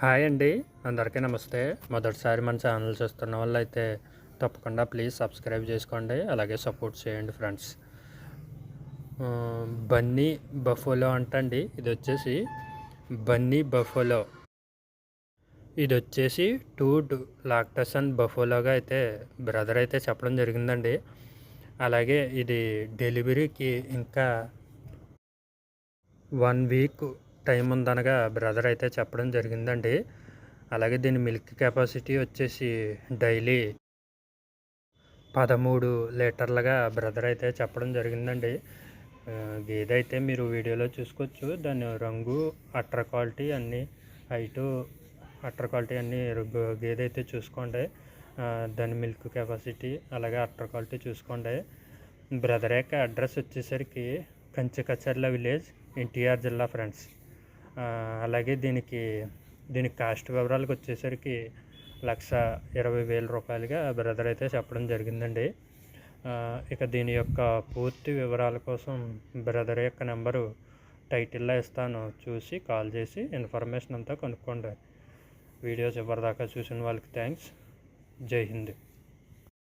Hi అండి. అందరికీ నమస్తే. మొదటిసారి మన ఛానల్ చూస్తున్న వాళ్ళు అయితే తప్పకుండా ప్లీజ్ సబ్స్క్రైబ్ చేసుకోండి. అలాగే సపోర్ట్ చేయండి ఫ్రెండ్స్. బన్నీ బఫోలో అంటండి. ఇది వచ్చేసి బన్నీ బఫోలో. ఇది వచ్చేసి టూడ్ లాక్టసన్ బఫోలోగా అయితే బ్రదర్ అయితే చెప్పడం జరిగిందండి. అలాగే ఇది డెలివరీకి ఇంకా వన్ వీక్ టైం ఉందనగా బ్రదర్ అయితే చెప్పడం జరిగిందండి. అలాగే దీని మిల్క్ కెపాసిటీ వచ్చేసి డైలీ పదమూడు లీటర్లుగా బ్రదర్ అయితే చెప్పడం జరిగిందండి. గేదె అయితే మీరు వీడియోలో చూసుకోవచ్చు దాని రంగు అట్ర క్వాలిటీ అన్నీ హైటు అట్ర క్వాలిటీ అన్నీ గేదె అయితే చూసుకోండి దాని మిల్క్ కెపాసిటీ అలాగే అట్ర క్వాలిటీ చూసుకోండి. బ్రదర్ యొక్క అడ్రస్ వచ్చేసరికి కంచికచర్ల విలేజ్ ఎన్టీఆర్ జిల్లా ఫ్రెండ్స్. అలాగే దీనికి దీని కాస్ట్ వివరాలకు వచ్చేసరికి లక్ష ఇరవై వేల రూపాయలుగా బ్రదర్ అయితే చెప్పడం జరిగిందండి. ఇక దీని యొక్క పూర్తి వివరాల కోసం బ్రదర్ యొక్క నెంబరు టైటిల్లో ఇస్తాను. చూసి కాల్ చేసి ఇన్ఫర్మేషన్ అంతా కనుక్కోండి. వీడియోస్ ఎవరిదాకా చూసిన వాళ్ళకి థ్యాంక్స్. జై హింద్.